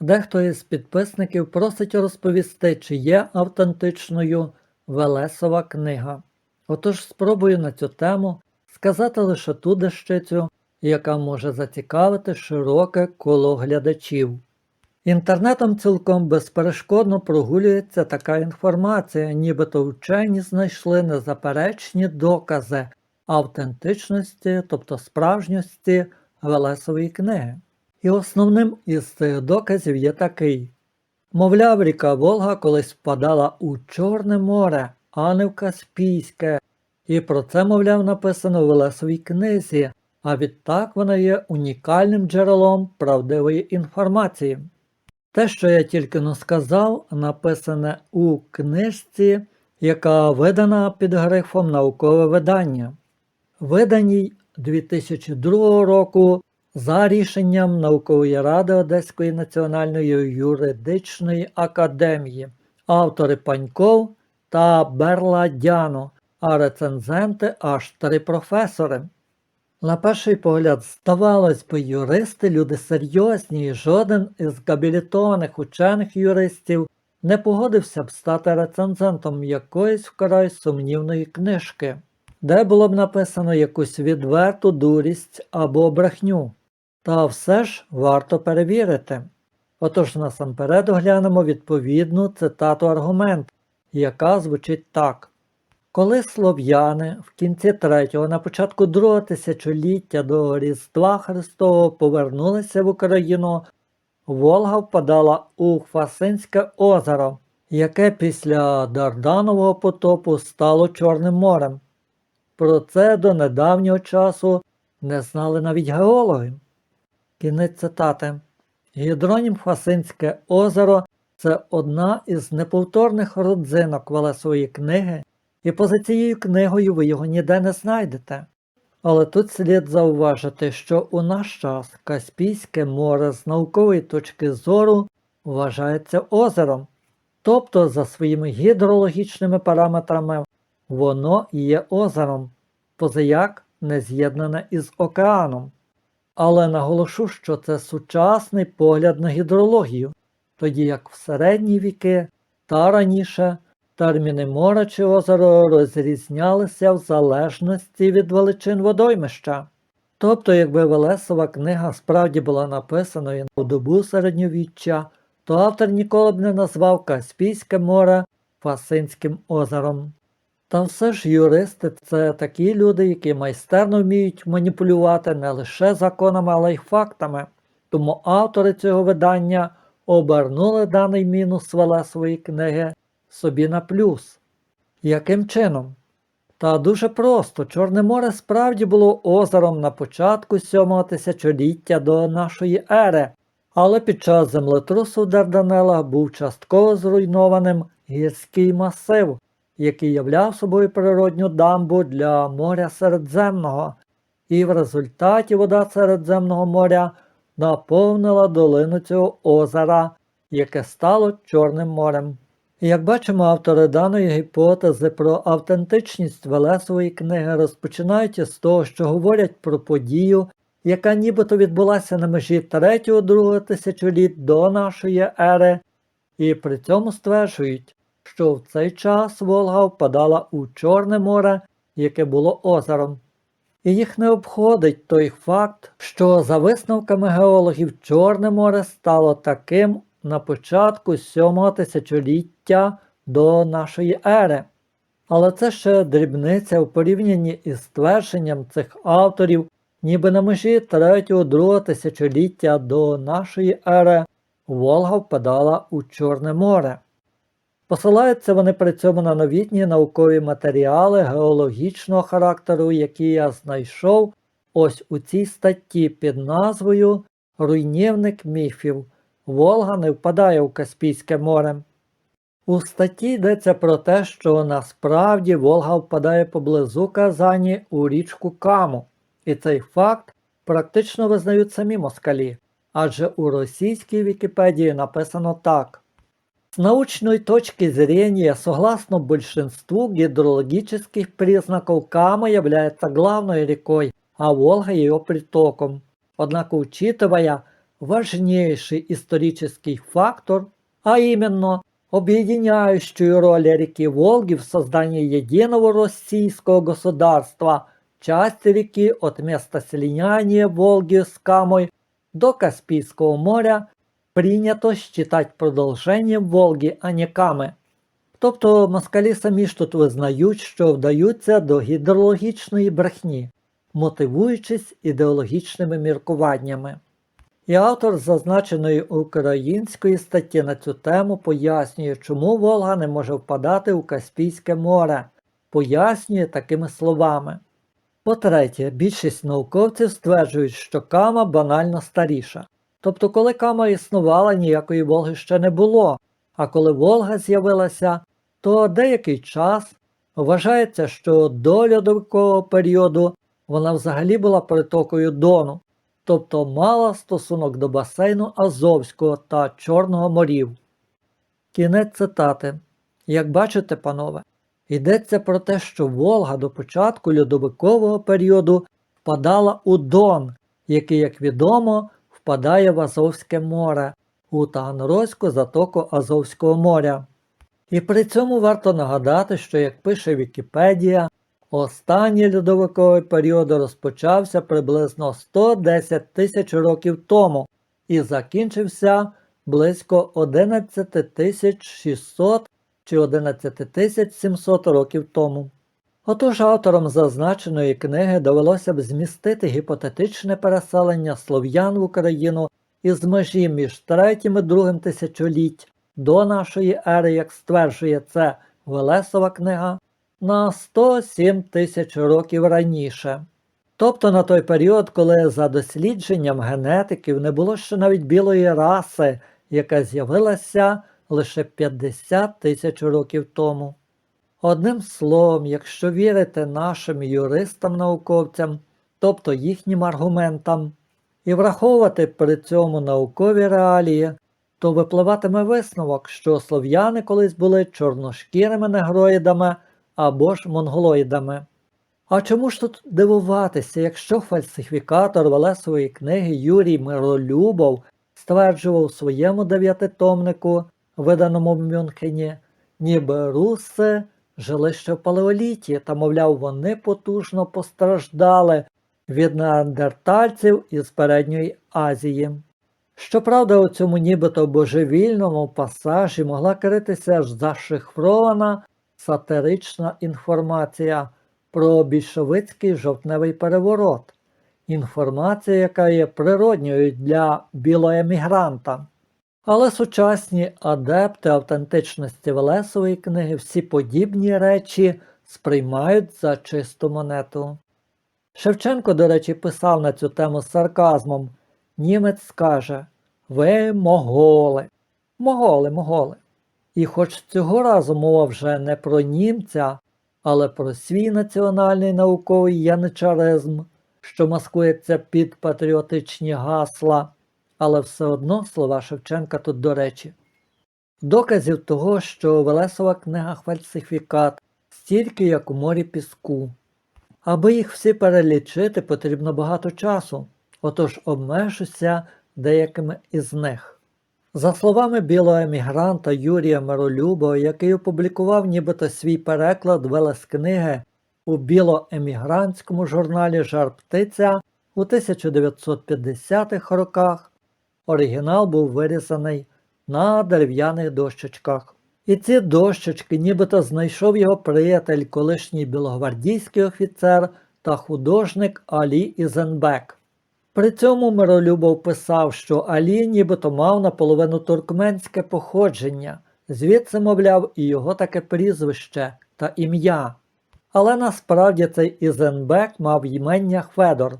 Дехто із підписників просить розповісти, чи є автентичною Велесова книга. Отож спробую на цю тему сказати лише ту дещицю, яка може зацікавити широке коло глядачів. Інтернетом цілком безперешкодно прогулюється така інформація, нібито вчені знайшли незаперечні докази автентичності, тобто справжньості Велесової книги. І основним із цих доказів є такий: мовляв, ріка Волга колись впадала у Чорне море, а не в Каспійське, і про це, мовляв, написано в Велесовій книзі, а відтак вона є унікальним джерелом правдивої інформації. Те, що я тільки но сказав, написане у книжці, яка видана під грифом наукове видання, виданій 2002 року за рішенням Наукової ради Одеської національної юридичної академії, автори Паньков та Берладяно, а рецензенти аж три професори. На перший погляд, здавалось би, юристи люди серйозні, і жоден із габілітованих учених юристів не погодився б стати рецензентом якоїсь вкрай сумнівної книжки, де було б написано якусь відверту дурість або брехню. Та все ж варто перевірити. Отож насамперед оглянемо відповідну цитату аргумент, яка звучить так. Коли слов'яни в кінці третього, на початку другого тисячоліття до Різдва Христового повернулися в Україну, Волга впадала у Хвасинське озеро, яке після Дарданового потопу стало Чорним морем. Про це до недавнього часу не знали навіть геологи. Кінець цитати. Гідронім Хвасинське озеро це одна із неповторних родзинок Велесової книги, і поза цією книгою ви його ніде не знайдете. Але тут слід зауважити, що у наш час Каспійське море з наукової точки зору вважається озером, тобто за своїми гідрологічними параметрами воно є озером, позаяк не з'єднане із океаном. Але наголошу, що це сучасний погляд на гідрологію, тоді як в середні віки та раніше терміни мора чи озеро розрізнялися в залежності від величин водоймища. Тобто, якби Велесова книга справді була написаною у добу середньовіччя, то автор ніколи б не назвав Каспійське море Фасинським озером. Та все ж юристи це такі люди, які майстерно вміють маніпулювати не лише законами, але й фактами. Тому автори цього видання обернули даний мінус Велесової книги собі на плюс. Яким чином? Та дуже просто, Чорне море справді було озером на початку сьомого тисячоліття до нашої ери, але під час землетрусу в був частково зруйнованим гірський масив, який являв собою природню дамбу для моря Середземного, і в результаті вода Середземного моря наповнила долину цього озера, яке стало Чорним морем. Як бачимо, автори даної гіпотези про автентичність Велесової книги розпочинають із того, що говорять про подію, яка нібито відбулася на межі 3-2 тисячоліт до нашої ери, і при цьому стверджують, що в цей час Волга впадала у Чорне море, яке було озером. І їх не обходить той факт, що за висновками геологів Чорне море стало таким на початку сьомого тисячоліття до нашої ери. Але це ще дрібниця в порівнянні із твердженням цих авторів, ніби на межі 3-2 тисячоліття до нашої ери Волга впадала у Чорне море. Посилаються вони при цьому на новітні наукові матеріали геологічного характеру, які я знайшов ось у цій статті під назвою Руйнівник міфів. Волга не впадає у Каспійське море. У статті йдеться про те, що насправді Волга впадає поблизу Казані у річку Каму, і цей факт практично визнають самі москалі, адже у російській Вікіпедії написано так. С научной точки зрения, согласно большинству гидрологических признаков, Кама является главной рекой, а Волга ее притоком. Однако, учитывая важнейший исторический фактор, а именно объединяющую роль реки Волги в создании единого российского государства, часть реки от места слияния Волги с Камой до Каспийского моря принято считать продовженням Волги, а не Ками. Тобто москалі самі ж тут визнають, що вдаються до гідрологічної брехні, мотивуючись ідеологічними міркуваннями. І автор зазначеної української статті на цю тему пояснює, чому Волга не може впадати у Каспійське море, пояснює такими словами. По-третє, більшість науковців стверджують, що Кама банально старіша. Тобто, коли Кама існувала, ніякої Волги ще не було, а коли Волга з'явилася, то деякий час вважається, що до льодовикового періоду вона взагалі була притокою Дону, тобто мала стосунок до басейну Азовського та Чорного морів. Кінець цитати. Як бачите, панове, йдеться про те, що Волга до початку льодовикового періоду впадала у Дон, який, як відомо, впадає в Азовське море, у Таганрозьку затоку Азовського моря. І при цьому варто нагадати, що, як пише Вікіпедія, останній льодовиковий період розпочався приблизно 110 тисяч років тому і закінчився близько 11 тисяч 600 чи 11 тисяч 700 років тому. Отож авторам зазначеної книги довелося б змістити гіпотетичне переселення слов'ян в Україну із межі між третім і другим тисячоліть до нашої ери, як стверджує це Велесова книга, на 107 тисяч років раніше. Тобто на той період, коли за дослідженням генетиків не було ще навіть білої раси, яка з'явилася лише 50 тисяч років тому. Одним словом, якщо вірити нашим юристам-науковцям, тобто їхнім аргументам, і враховувати при цьому наукові реалії, то випливатиме висновок, що слов'яни колись були чорношкірими негроїдами або ж монголоїдами. А чому ж тут дивуватися, якщо фальсифікатор Велесової книги Юрій Миролюбов стверджував у своєму дев'ятитомнику, виданому в Мюнхені, ніби руси жили ще в палеоліті, та, мовляв, вони потужно постраждали від неандертальців із передньої Азії. Щоправда, у цьому нібито божевільному пасажі могла критися аж зашифрована сатирична інформація про більшовицький жовтневий переворот, інформація, яка є природньою для білоемігранта. Але сучасні адепти автентичності Велесової книги всі подібні речі сприймають за чисту монету. Шевченко, до речі, писав на цю тему з сарказмом. Німець скаже Ви моголи, моголи, моголи. І хоч цього разу мова вже не про німця, але про свій національний науковий яничаризм, що маскується під патріотичні гасла, але все одно слова Шевченка тут до речі. Доказів того, що Велесова книга фальсифікат стільки, як у морі піску. Аби їх всі перелічити, потрібно багато часу, отож обмежуся деякими із них. За словами білого емігранта Юрія Миролюбова, який опублікував нібито свій переклад Велес книги у білоемігрантському журналі Жар Птиця у 1950-х роках, оригінал був вирізаний на дерев'яних дощечках. І ці дощечки нібито знайшов його приятель, колишній білогвардійський офіцер та художник Алі Ізенбек. При цьому Миролюбов писав, що Алі нібито мав наполовину туркменське походження, звідси, мовляв, і його таке прізвище та ім'я. Але насправді цей Ізенбек мав ймення Федор,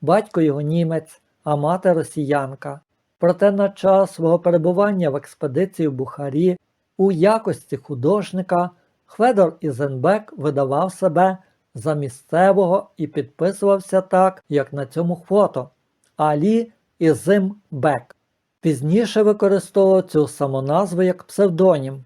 батько його німець, а мати росіянка. Проте на час свого перебування в експедиції в Бухарі у якості художника Хведор Ізенбек видавав себе за місцевого і підписувався так, як на цьому фото Алі Ізимбек. Пізніше використовував цю самоназву як псевдонім.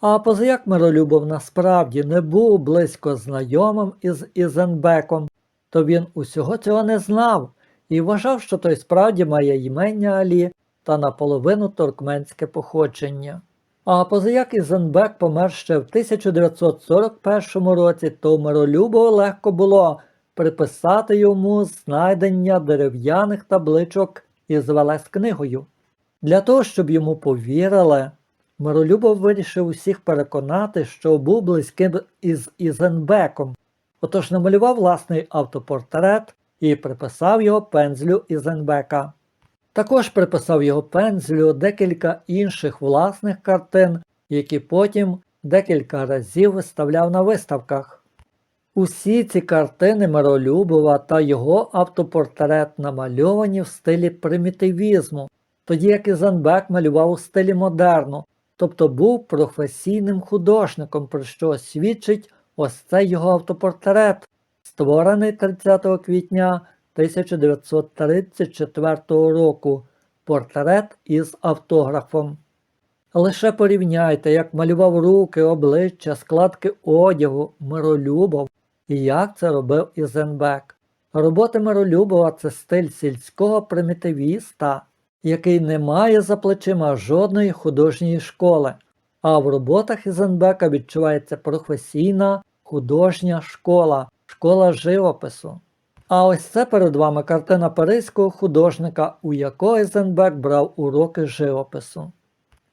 А позаяк Миролюбов насправді не був близько знайомим із Ізенбеком, то він усього цього не знав і вважав, що той справді має імення Алі та наполовину туркменське походження. А позаяк Ізенбек помер ще в 1941 році, то миролюбо легко було приписати йому знайдення дерев'яних табличок із Велес книгою. Для того, щоб йому повірили, Миролюбов вирішив усіх переконати, що був близьким із Ізенбеком, отож намалював власний автопортрет і приписав його пензлю Ізенбека. Також приписав його пензлю декілька інших власних картин, які потім декілька разів виставляв на виставках. Усі ці картини Миролюбова та його автопортрет намальовані в стилі примітивізму, тоді як Ізенбек малював у стилі модерну, тобто був професійним художником, про що свідчить ось цей його автопортрет, створений 30 квітня 1934 року, портрет із автографом. Лише порівняйте, як малював руки, обличчя, складки одягу, миролюбов і як це робив Ізенбек. Роботи Миролюбова це стиль сільського примітивіста, який не має за плечима жодної художньої школи, а в роботах Ізенбека відчувається професійна художня школа, школа живопису. А ось це перед вами картина паризького художника, у якого Ізенбек брав уроки живопису.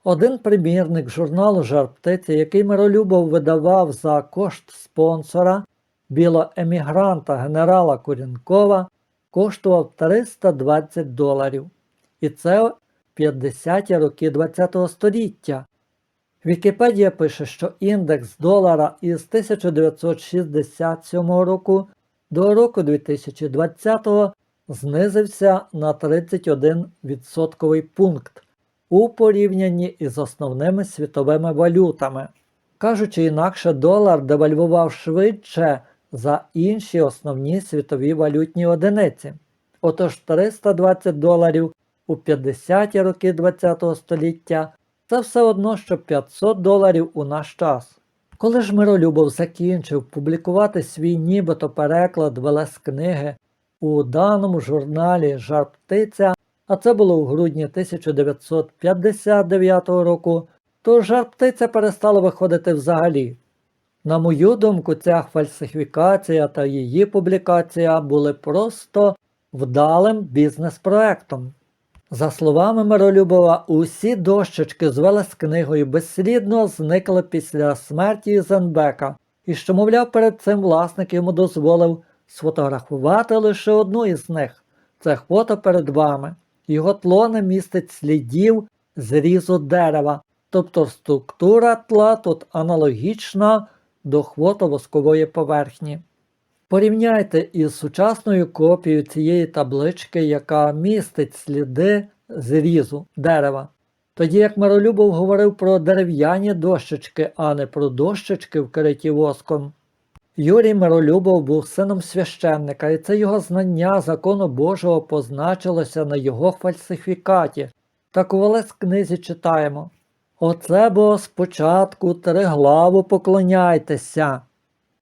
Один примірник журналу Жар птиці, який Миролюбов видавав за кошт спонсора білоемігранта генерала Курінкова, коштував 320 доларів. І це 50-ті роки ХХ століття. Вікіпедія пише, що індекс долара із 1967 року до року 2020 знизився на 31 відсотковий пункт у порівнянні із основними світовими валютами. Кажучи інакше, долар девальвував швидше за інші основні світові валютні одиниці. Отож 320 доларів у 50-ті роки ХХ століття це все одно, що 500 доларів у наш час. Коли ж Миролюбов закінчив публікувати свій нібито переклад Велес книги у даному журналі Жар птиця, а це було у грудні 1959 року, то жар птиця перестала виходити взагалі. На мою думку, ця фальсифікація та її публікація були просто вдалим бізнес-проектом. За словами Миролюбова, усі дощечки з книгою безслідно зникли після смерті Ізенбека, і що, мовляв, перед цим власник йому дозволив сфотографувати лише одну із них. Це фото перед вами. Його тло не містить слідів зрізу дерева, тобто структура тла тут аналогічна до хвото-воскової поверхні. Порівняйте із сучасною копією цієї таблички, яка містить сліди зрізу дерева. Тоді як Миролюбов говорив про дерев'яні дощечки, а не про дощечки, вкриті воском. Юрій Миролюбов був сином священника, і це його знання закону Божого позначилося на його фальсифікаті. Так у Велес книзі читаємо Оце бо спочатку Тереглаву поклоняйтеся.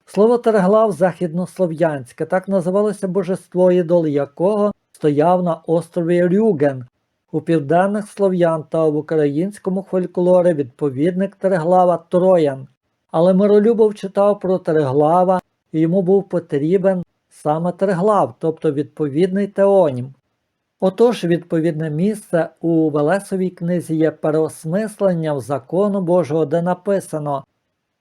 Слово Тереглав західнослов'янське, так називалося божество ідол якого стояв на острові Рюген. У південних слов'ян та в українському фольклорі відповідник Тереглава Троян. Але Миролюбов читав про Тереглава і йому був потрібен саме Тереглав, тобто відповідний теонім. Отож, відповідне місце у Велесовій книзі є переосмисленням закону Божого, де написано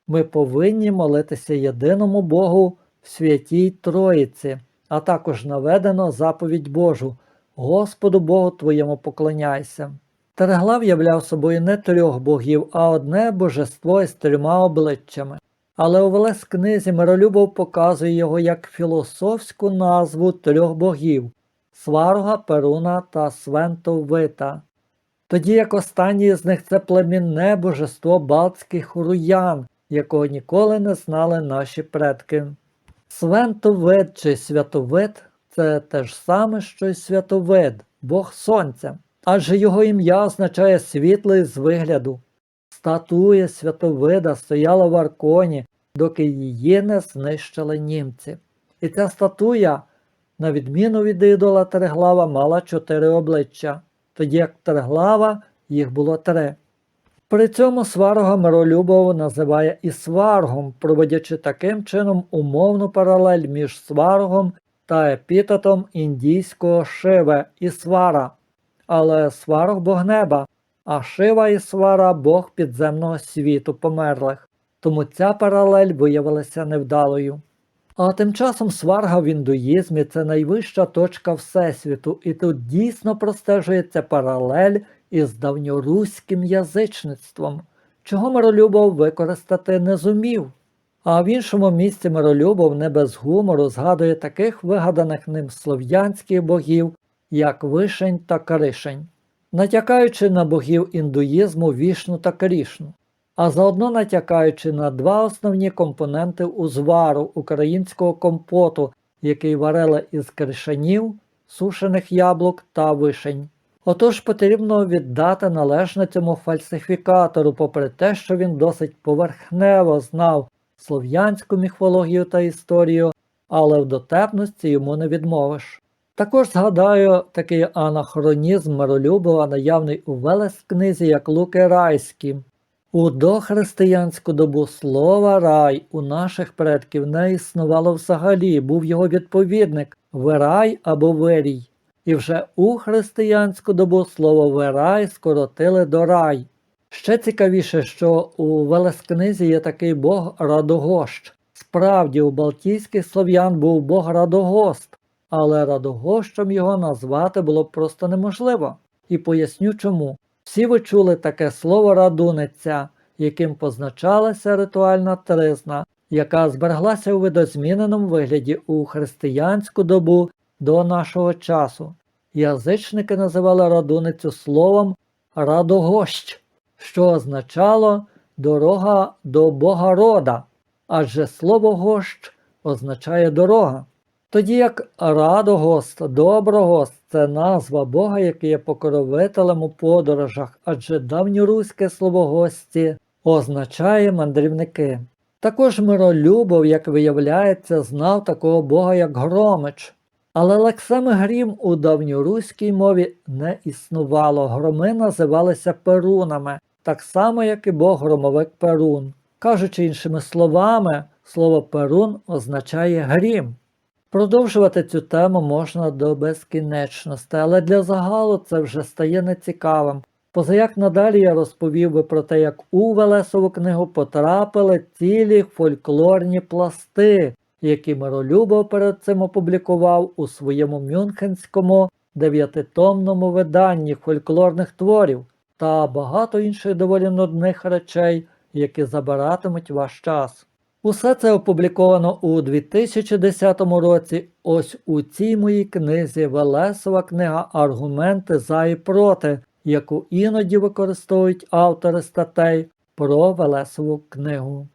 Ми повинні молитися єдиному Богу в святій Троїці, а також наведено заповідь Божу Господу Богу твоєму поклоняйся. Тереглав являв собою не трьох богів, а одне божество із трьома обличчями. Але у Велес книзі Миролюбов показує його як філософську назву трьох богів Сварога, Перуна та Свентовита. Тоді як останній з них це племінне божество балтських руян, якого ніколи не знали наші предки. Свентовид чи святовид це те ж саме, що й святовид, Бог Сонця, адже його ім'я означає світлий з вигляду. Статуя святовида стояла в Арконі, доки її не знищили німці. І ця статуя на відміну від ідола Триглава, мала чотири обличчя, тоді як Триглава їх було три. При цьому сварога Миролюбов називає і сваргом, проводячи таким чином умовну паралель між сваргом та епітетом індійського шиве і свара. Але сварог бог неба, а шива і свара бог підземного світу померлих. Тому ця паралель виявилася невдалою. А тим часом сварга в індуїзмі це найвища точка Всесвіту, і тут дійсно простежується паралель із давньоруським язичництвом, чого Миролюбов використати не зумів. А в іншому місці Миролюбов не без гумору згадує таких вигаданих ним слов'янських богів, як Вишень та Кришень, натякаючи на богів індуїзму Вішну та Крішну, а заодно натякаючи на два основні компоненти узвару українського компоту, який варили із кришанів, сушених яблук та вишень. Отож потрібно віддати належне цьому фальсифікатору, попри те, що він досить поверхнево знав слов'янську міфологію та історію, але в дотепності йому не відмовиш. Також згадаю такий анахронізм Миролюбова, наявний у Велес книзі як Луки Райські. У дохристиянську добу слова рай у наших предків не існувало взагалі, був його відповідник вирай або вирій. І вже у християнську добу слово вирай скоротили до рай. Ще цікавіше, що у Велескнизі є такий бог Радогощ. Справді, у Балтійських слов'ян був бог Радогост, але Радогощем його назвати було просто неможливо. І поясню чому. Всі ви чули таке слово радуниця, яким позначалася ритуальна тризна, яка збереглася у видозміненому вигляді у християнську добу до нашого часу. Язичники називали радуницю словом радогощ, що означало дорога до Бога рода, адже слово гощ означає дорога. Тоді як Радогост, Доброгост це назва Бога, який є покровителем у подорожах, адже давньоруське слово гості означає мандрівники. Також Миролюбов, як виявляється, знав такого Бога, як Громич. Але лексеми грім у давньоруській мові не існувало. Громи називалися перунами, так само, як і Бог громовик Перун. Кажучи іншими словами, слово Перун означає грім. Продовжувати цю тему можна до безкінечності, але для загалу це вже стає нецікавим. Позаяк надалі я розповів би про те, як у Велесову книгу потрапили цілі фольклорні пласти, які Миролюбов перед цим опублікував у своєму мюнхенському дев'ятитомному виданні фольклорних творів та багато інших доволі нудних речей, які забиратимуть ваш час. Усе це опубліковано у 2010 році. Ось у цій моїй книзі Велесова книга Аргументи за і проти, яку іноді використовують автори статей про Велесову книгу.